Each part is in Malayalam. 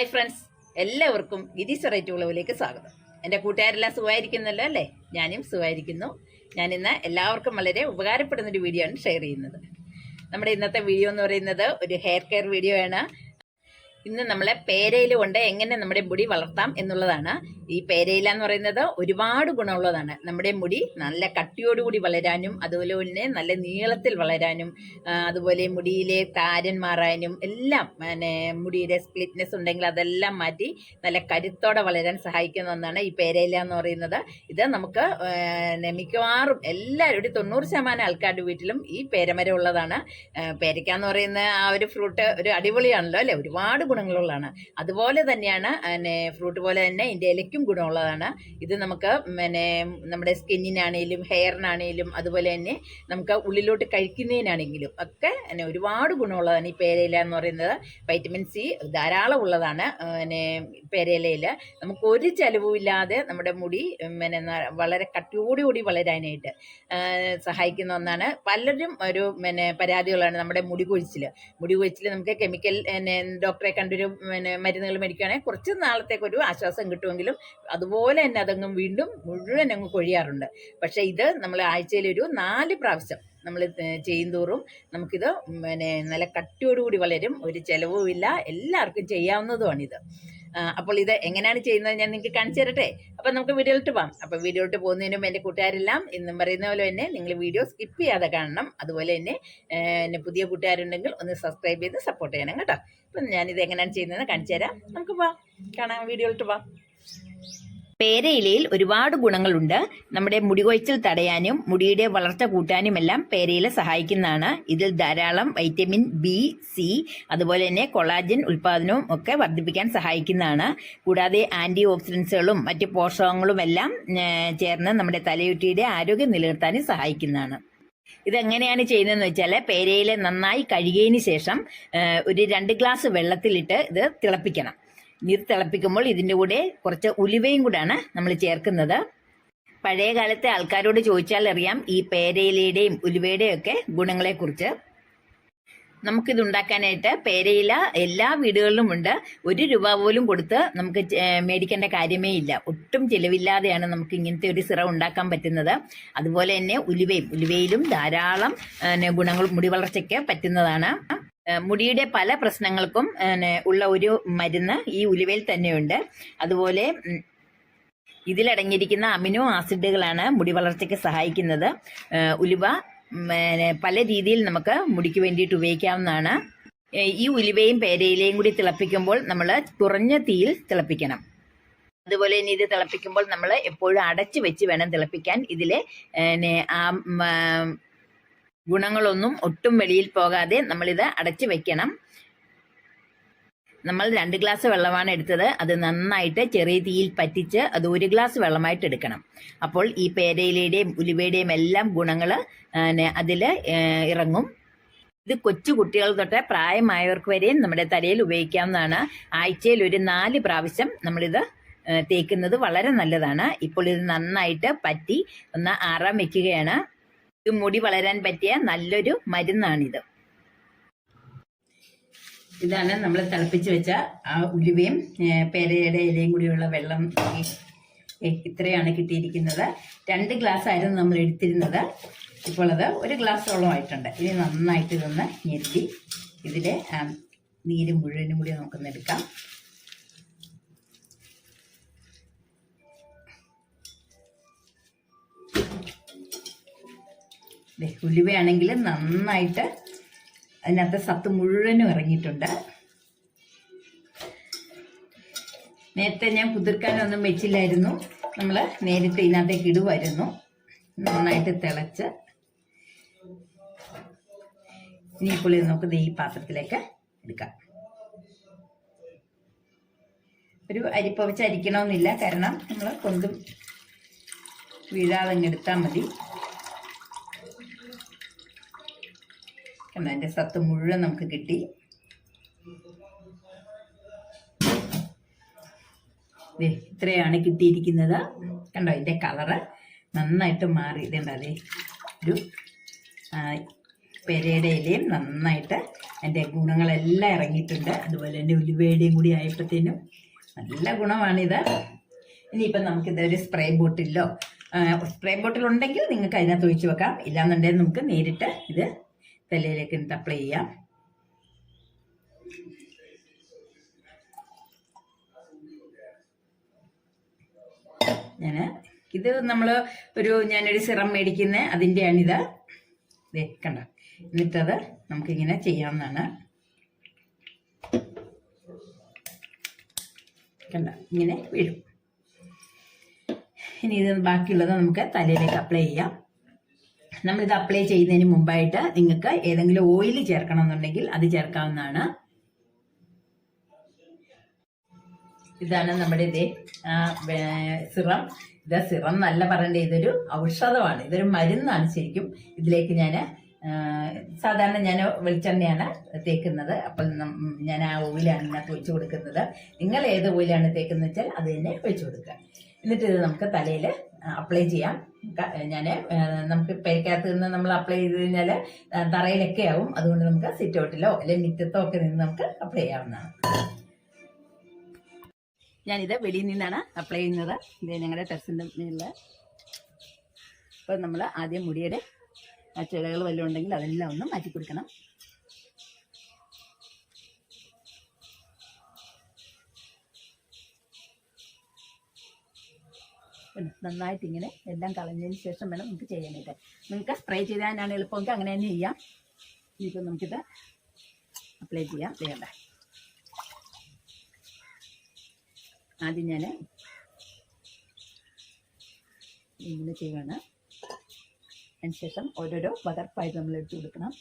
ഹായ് ഫ്രണ്ട്സ് എല്ലാവർക്കും ഗിരി സെറൈറ്റ് സ്വാഗതം. എന്റെ കൂട്ടുകാരെല്ലാം സുഖമായിരിക്കുന്നല്ലോ അല്ലേ? ഞാനും സുഖമായിരിക്കുന്നു. ഞാനിന്ന് എല്ലാവർക്കും വളരെ ഉപകാരപ്പെടുന്ന ഒരു വീഡിയോ ആണ് ഷെയർ ചെയ്യുന്നത്. നമ്മുടെ ഇന്നത്തെ വീഡിയോ എന്ന് പറയുന്നത് ഒരു ഹെയർ കെയർ വീഡിയോ ആണ്. ഇന്ന് നമ്മളെ പേരയിൽ കൊണ്ട് എങ്ങനെ നമ്മുടെ മുടി വളർത്താം എന്നുള്ളതാണ്. ഈ പേരയില എന്ന് പറയുന്നത് ഒരുപാട് ഗുണമുള്ളതാണ്. നമ്മുടെ മുടി നല്ല കട്ടിയോടുകൂടി വളരാനും അതുപോലെ തന്നെ നല്ല നീളത്തിൽ വളരാനും അതുപോലെ മുടിയിലെ താരൻ മാറാനും എല്ലാം പിന്നെ മുടിയുടെ സ്പ്ലിറ്റ്നെസ് ഉണ്ടെങ്കിൽ അതെല്ലാം മാറ്റി നല്ല കരുത്തോടെ വളരാൻ സഹായിക്കുന്ന ഒന്നാണ് ഈ പേരയില എന്ന് പറയുന്നത്. ഇത് നമുക്ക് മിക്കവാറും എല്ലാവരും ഒരു തൊണ്ണൂറ് ശതമാനം ആൾക്കാരുടെ വീട്ടിലും ഈ പേരമരം ഉള്ളതാണ്. പേരയ്ക്ക എന്ന് പറയുന്ന ആ ഒരു ഫ്രൂട്ട് ഒരു അടിപൊളിയാണല്ലോ അല്ലേ? ഒരുപാട് ഗുണങ്ങളുള്ളതാണ്. അതുപോലെ തന്നെയാണ് ഫ്രൂട്ട് പോലെ തന്നെ ഇതിന്റെ ഇലയ്ക്കും ഗുണമുള്ളതാണ്. ഇത് നമുക്ക് പിന്നെ നമ്മുടെ സ്കിന്നിനാണേലും ഹെയറിനാണേലും അതുപോലെ തന്നെ നമുക്ക് ഉള്ളിലോട്ട് കഴിക്കുന്നതിനാണെങ്കിലും ഒക്കെ പിന്നെ ഒരുപാട് ഗുണമുള്ളതാണ് ഈ പേരയില എന്ന് പറയുന്നത്. വൈറ്റമിൻ സി ധാരാളം ഉള്ളതാണ് പിന്നെ പേരയിലയിൽ നമുക്ക് ഒരു ചിലവുമില്ലാതെ നമ്മുടെ മുടി പിന്നെ വളരെ കട്ടിയോടുകൂടി വളരാനായിട്ട് സഹായിക്കുന്ന ഒന്നാണ്. പലരും ഒരു പിന്നെ പരാതികളാണ് നമ്മുടെ മുടി കൊഴിച്ചിൽ മുടി കൊഴിച്ചിൽ നമുക്ക് കെമിക്കൽ പിന്നെ ഡോക്ടറെ കണ്ടൊരു പിന്നെ മരുന്നുകൾ മേടിക്കുകയാണെങ്കിൽ കുറച്ച് നാളത്തേക്ക് ഒരു ആശ്വാസം കിട്ടുമെങ്കിലും അതുപോലെ തന്നെ അതങ്ങ് വീണ്ടും മുഴുവൻ അങ്ങ് കൊഴിയാറുണ്ട്. പക്ഷേ ഇത് നമ്മൾ ആഴ്ചയിൽ ഒരു നാല് പ്രാവശ്യം നമ്മൾ ചെയ്യുന്തോറും നമുക്കിത് പിന്നെ നല്ല കട്ടിയോടുകൂടി വളരും. ഒരു ചിലവുമില്ല എല്ലാവർക്കും ചെയ്യാവുന്നതുമാണിത് അപ്പോൾ ഇത് എങ്ങനെയാണ് ചെയ്യുന്നത് ഞാൻ നിങ്ങൾക്ക് കാണിച്ചു തരട്ടെ? അപ്പം നമുക്ക് വീഡിയോയിലോട്ട് പോകാം അപ്പോൾ വീഡിയോയിലോട്ട് പോകുന്നതിന് എന്റെ കൂട്ടുകാരെല്ലാം ഇന്നും പറയുന്ന പോലെ തന്നെ നിങ്ങൾ വീഡിയോ സ്കിപ്പ് ചെയ്യാതെ കാണണം. അതുപോലെ തന്നെ എന്നെ പുതിയ കൂട്ടുകാരുണ്ടെങ്കിൽ ഒന്ന് സബ്സ്ക്രൈബ് ചെയ്ത് സപ്പോർട്ട് ചെയ്യണം കേട്ടോ. അപ്പം ഞാനിത് എങ്ങനെയാണ് ചെയ്യുന്നതെന്ന് കാണിച്ചു തരാം. നമുക്ക് പോവാം. കാണാം. വീഡിയോയിലോട്ട് പോവാം. പേരയിലയിൽ ഒരുപാട് ഗുണങ്ങളുണ്ട്. നമ്മുടെ മുടി കൊഴിച്ചിൽ തടയാനും മുടിയുടെ വളർച്ച കൂട്ടാനും എല്ലാം പേരയില സഹായിക്കുന്നതാണ്. ഇതിൽ ധാരാളം വൈറ്റമിൻ ബി സി അതുപോലെ തന്നെ കൊളാജിൻ ഉൽപാദനവും ഒക്കെ വർദ്ധിപ്പിക്കാൻ സഹായിക്കുന്നതാണ്. കൂടാതെ ആന്റി ഓക്സിഡൻസുകളും മറ്റ് പോഷകങ്ങളും എല്ലാം ചേർന്ന് നമ്മുടെ തലയുട്ടിയുടെ ആരോഗ്യം നിലനിർത്താനും സഹായിക്കുന്നതാണ്. ഇതെങ്ങനെയാണ് ചെയ്യുന്നതെന്ന് വെച്ചാൽ പേരയില നന്നായി കഴുകിയതിന് ശേഷം ഒരു രണ്ട് ഗ്ലാസ് വെള്ളത്തിലിട്ട് ഇത് തിളപ്പിക്കണം. ഇത് തിളപ്പിക്കുമ്പോൾ ഇതിന്റെ കൂടെ കുറച്ച് ഉലുവയും കൂടാണ് നമ്മൾ ചേർക്കുന്നത്. പഴയ കാലത്തെ ആൾക്കാരോട് ചോദിച്ചാൽ അറിയാം ഈ പേരയിലയുടെയും ഉലുവയുടെയും ഒക്കെ ഗുണങ്ങളെക്കുറിച്ച്. നമുക്കിത് ഉണ്ടാക്കാനായിട്ട് പേരയില എല്ലാ വീടുകളിലും ഉണ്ട്. ഒരു രൂപ പോലും കൊടുത്ത് നമുക്ക് മേടിക്കേണ്ട കാര്യമേ ഇല്ല. ഒട്ടും ചിലവില്ലാതെയാണ് നമുക്ക് ഇങ്ങനത്തെ ഒരു സിറ ഉണ്ടാക്കാൻ പറ്റുന്നത്. അതുപോലെ തന്നെ ഉലുവയും ഉലുവയിലും ധാരാളം ഗുണങ്ങൾ മുടി വളർച്ചയ്ക്ക് പറ്റുന്നതാണ്. മുടിയുടെ പല പ്രശ്നങ്ങൾക്കും ഉള്ള ഒരു മരുന്ന് ഈ ഉലുവയിൽ തന്നെയുണ്ട്. അതുപോലെ ഇതിലടങ്ങിയിരിക്കുന്ന അമിനോ ആസിഡുകളാണ് മുടി വളർച്ചയ്ക്ക് സഹായിക്കുന്നത്. ഉലുവ പല രീതിയിൽ നമുക്ക് മുടിക്ക് വേണ്ടിയിട്ട് ഉപയോഗിക്കാവുന്നതാണ്. ഈ ഉലുവയും പേരയിലയും കൂടി തിളപ്പിക്കുമ്പോൾ നമ്മൾ കുറഞ്ഞ തീയിൽ തിളപ്പിക്കണം. അതുപോലെ തന്നെ ഇത് തിളപ്പിക്കുമ്പോൾ നമ്മൾ എപ്പോഴും അടച്ചു വെച്ച് വേണം തിളപ്പിക്കാൻ. ഇതിലെ ആ, ഗുണങ്ങളൊന്നും ഒട്ടും വെളിയിൽ പോകാതെ നമ്മളിത് അടച്ചു വെക്കണം. നമ്മൾ രണ്ട് ഗ്ലാസ് വെള്ളമാണ് എടുത്തത്. അത് നന്നായിട്ട് ചെറിയ തീയിൽ പറ്റിച്ച് അത് ഒരു ഗ്ലാസ് വെള്ളമായിട്ട് എടുക്കണം. അപ്പോൾ ഈ പേരയിലയുടെയും ഉലുവയുടെയും എല്ലാം ഗുണങ്ങൾ അതിൽ ഇറങ്ങും. ഇത് കൊച്ചു കുട്ടികൾ തൊട്ട് പ്രായമായവർക്ക് വരെയും നമ്മുടെ തലയിൽ ഉപയോഗിക്കാവുന്നതാണ്. ആഴ്ചയിൽ ഒരു നാല് പ്രാവശ്യം നമ്മളിത് തേക്കുന്നത് വളരെ നല്ലതാണ്. ഇപ്പോൾ ഇത് നന്നായിട്ട് പറ്റി ഒന്ന് ആറാൻ വെക്കുകയാണ്. മുടി വളരാൻ പറ്റിയ നല്ലൊരു മരുന്നാണിത്. ഇതാണ് നമ്മൾ തിളപ്പിച്ച് വെച്ച ആ ഉലുവയും പേരയുടെ ഇലയും കൂടിയുള്ള വെള്ളം ഇത്രയാണ് കിട്ടിയിരിക്കുന്നത്. രണ്ട് ഗ്ലാസ് ആയിരുന്നു നമ്മൾ എടുത്തിരുന്നത്. ഇപ്പോൾ അത് ഒരു ഗ്ലാസോളം ആയിട്ടുണ്ട്. ഇനി നന്നായിട്ട് ഇതൊന്ന് ഞെരുത്തി ഇതിലെ നീര് മുഴുവനും കൂടി നമുക്കൊന്ന് എടുക്കാം. ഉലുവയാണെങ്കിൽ നന്നായിട്ട് അതിനകത്ത് സത്ത് മുഴുവനും ഇറങ്ങിയിട്ടുണ്ട്. നേരത്തെ ഞാൻ കുതിർക്കാനൊന്നും വെച്ചില്ലായിരുന്നു. നമ്മൾ നേരിട്ട് ഇതിനകത്തേക്ക് ഇടുമായിരുന്നു നന്നായിട്ട് തിളച്ച്. ഇനി പുളി നമുക്ക് ഈ പാത്രത്തിലേക്ക് എടുക്കാം. ഒരു അരിപ്പവച്ച് അരിക്കണമെന്നില്ല കാരണം നമ്മൾ കൊന്തും വീഴാതെ എടുത്താൽ മതി. കണ്ടോ അതിന്റെ സത്ത് മുഴുവൻ നമുക്ക് കിട്ടി. ഇത്രയാണ് കിട്ടിയിരിക്കുന്നത്. കണ്ടോ ഇതിന്റെ കളറ് നന്നായിട്ട് മാറി. ഇതുണ്ട് ഒരു പെരയുടെ ഇലയും നന്നായിട്ട് എന്റെ ഗുണങ്ങളെല്ലാം ഇറങ്ങിയിട്ടുണ്ട്. അതുപോലെ തന്നെ ഉലുവയുടെയും കൂടി ആയപ്പോഴത്തേനും നല്ല ഗുണമാണിത്. ഇനിയിപ്പം നമുക്കിത് ഒരു സ്പ്രേ ബോട്ടിലോ സ്പ്രേ ബോട്ടിൽ ഉണ്ടെങ്കിൽ നിങ്ങൾക്ക് അതിനകത്ത് ഒഴിച്ച് വെക്കാം. ഇല്ലാന്നുണ്ടെങ്കിൽ നമുക്ക് നേരിട്ട് ഇത് തലയിലേക്ക് ഇട്ട് അപ്ലൈ ചെയ്യാം? ഞാൻ ഇത് നമ്മൾ ഒരു ഞാനൊരു സിറം മേടിക്കുന്ന അതിന്റെയാണിത് ദേ കണ്ട? എന്നിട്ടത് നമുക്കിങ്ങനെ ചെയ്യാവുന്നതാണ്. കണ്ട? ഇങ്ങനെ വീഴും. ഇനി ഇത് ബാക്കിയുള്ളത് നമുക്ക് തലയിലേക്ക് അപ്ലൈ ചെയ്യാം. നമ്മളിത് അപ്ലൈ ചെയ്യുന്നതിന് മുമ്പായിട്ട് നിങ്ങൾക്ക് ഏതെങ്കിലും ഓയിൽ ചേർക്കണം എന്നുണ്ടെങ്കിൽ അത് ചേർക്കാവുന്നതാണ്. ഇതാണ് നമ്മുടെ ഇതേ സിറം. ഇത് സിറം നല്ല പറയേണ്ട ഇതൊരു ഔഷധമാണ്. ഇതൊരു മരുന്നാണ് ശരിക്കും. ഇതിലേക്ക് ഞാൻ സാധാരണ ഞാൻ വെളിച്ചെണ്ണയാണ് തേക്കുന്നത്. അപ്പോൾ ഞാൻ ആ ഓയിലാണ് ഇതിനകത്ത് ഒഴിച്ചു കൊടുക്കുന്നത്. നിങ്ങൾ ഏത് ഓയിലാണ് തേക്കുന്നത് വെച്ചാൽ അത് തന്നെ ഒഴിച്ചു കൊടുക്കുക. എന്നിട്ട് ഇത് നമുക്ക് തലയിൽ അപ്ലൈ ചെയ്യാം. ഞാൻ നമുക്ക് പേരക്കകത്ത് നിന്ന് നമ്മൾ അപ്ലൈ ചെയ്ത് കഴിഞ്ഞാൽ തറയിലൊക്കെ ആവും. അതുകൊണ്ട് നമുക്ക് സിറ്റ് ഔട്ടിലോ അല്ലെങ്കിൽ മിറ്റത്തോ ഒക്കെ നിന്ന് നമുക്ക് അപ്ലൈ ചെയ്യാവുന്നതാണ്. ഞാനിത് വെളിയിൽ നിന്നാണ് അപ്ലൈ ചെയ്യുന്നത്. ഇത് ഞങ്ങളുടെ ടെറസിന്റെ മേളിൽ അപ്പോൾ നമ്മൾ ആദ്യം മുടിയുടെ ആ ചിളകൾ വല്ലതും ഉണ്ടെങ്കിൽ അതെല്ലാം ഒന്ന് മാറ്റി കൊടുക്കണം നന്നായിട്ട് ഇങ്ങനെ എല്ലാം കളഞ്ഞതിന് ശേഷം വേണം നമുക്ക് ചെയ്യാനായിട്ട്. നിങ്ങൾക്ക് സ്പ്രേ ചെയ്താനാണ് എളുപ്പമെങ്കിൽ അങ്ങനെ തന്നെ ചെയ്യാം. ഇനിയിപ്പോൾ നമുക്കിത് അപ്ലൈ ചെയ്യാം. വേണ്ട ആദ്യം ഞാൻ ഇങ്ങനെ ചെയ്യുകയാണ് അതിനുശേഷം ഓരോരോ പകർപ്പായിട്ട് നമ്മൾ എടുത്തു കൊടുക്കണം.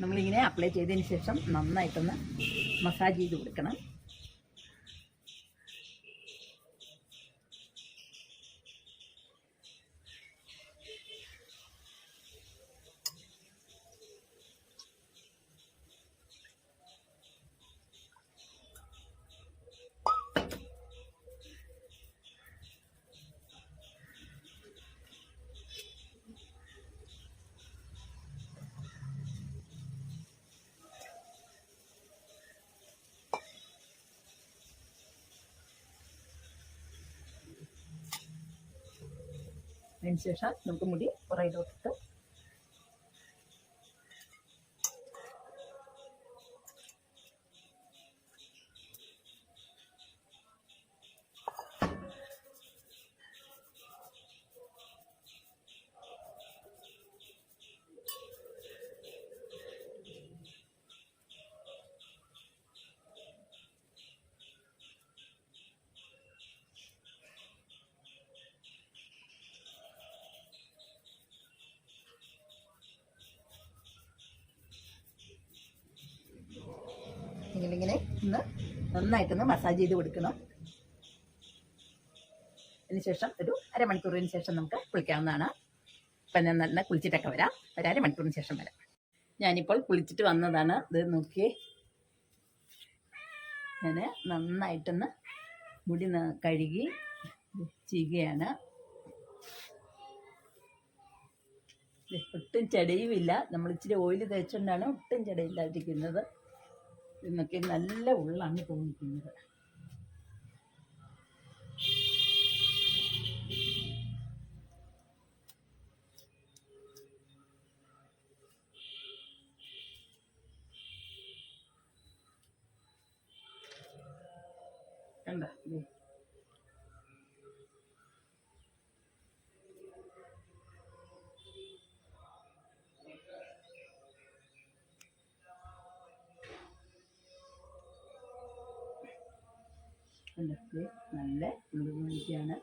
നമ്മളിങ്ങനെ അപ്ലൈ ചെയ്തതിന് ശേഷം നന്നായിട്ടൊന്ന് മസാജ് ചെയ്ത് കൊടുക്കണം. അതിന് നമുക്ക് മുടി പുറയിലോട്ടിട്ട് ഇങ്ങനെ ഇങ്ങനെ ഒന്ന് നന്നായിട്ടൊന്ന് മസാജ് ചെയ്ത് കൊടുക്കണം. അതിനുശേഷം ഒരു അരമണിക്കൂറിന് ശേഷം നമുക്ക് കുളിക്കാവുന്നതാണ്. ഇപ്പം ഞാൻ നല്ല കുളിച്ചിട്ടൊക്കെ വരാം. ഒരു അരമണിക്കൂറിന് ശേഷം വരാം. ഞാനിപ്പോൾ കുളിച്ചിട്ട് വന്നതാണ്. ഇത് നോക്കി ഞാൻ നന്നായിട്ടൊന്ന് മുടി കഴുകി ചെയ്യുകയാണ് ഒട്ടും ചെടയുമില്ല. നമ്മൾ ഇച്ചിരി ഓയിൽ തേച്ചുകൊണ്ടാണ് ഒട്ടും ചെടയില്ലാതിരിക്കുന്നത് എന്നൊക്കെ നല്ല ഉള്ളാണ് തോന്നിക്കുന്നത്. കണ്ട? കണ്ടത് നല്ല ഉള്ളുമണിക്കാണ്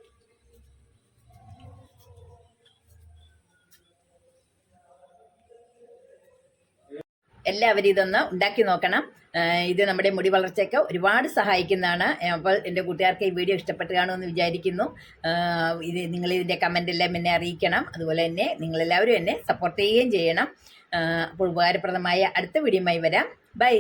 എല്ലാവരും ഇതൊന്ന് ഉണ്ടാക്കി നോക്കണം. ഇത് നമ്മുടെ മുടി വളർച്ചയ്ക്ക് ഒരുപാട് സഹായിക്കുന്നതാണ്. അപ്പോൾ എന്റെ കൂട്ടുകാർക്ക് ഈ വീഡിയോ ഇഷ്ടപ്പെട്ട് കാണുമെന്ന് വിചാരിക്കുന്നു. ഇത് നിങ്ങൾ ഇതിന്റെ കമന്റ് എല്ലാം എന്നെ അറിയിക്കണം. അതുപോലെ തന്നെ നിങ്ങളെല്ലാവരും എന്നെ സപ്പോർട്ട് ചെയ്യുകയും ചെയ്യണം. അപ്പോൾ ഉപകാരപ്രദമായ അടുത്ത വീഡിയോയുമായി വരാം. ബൈ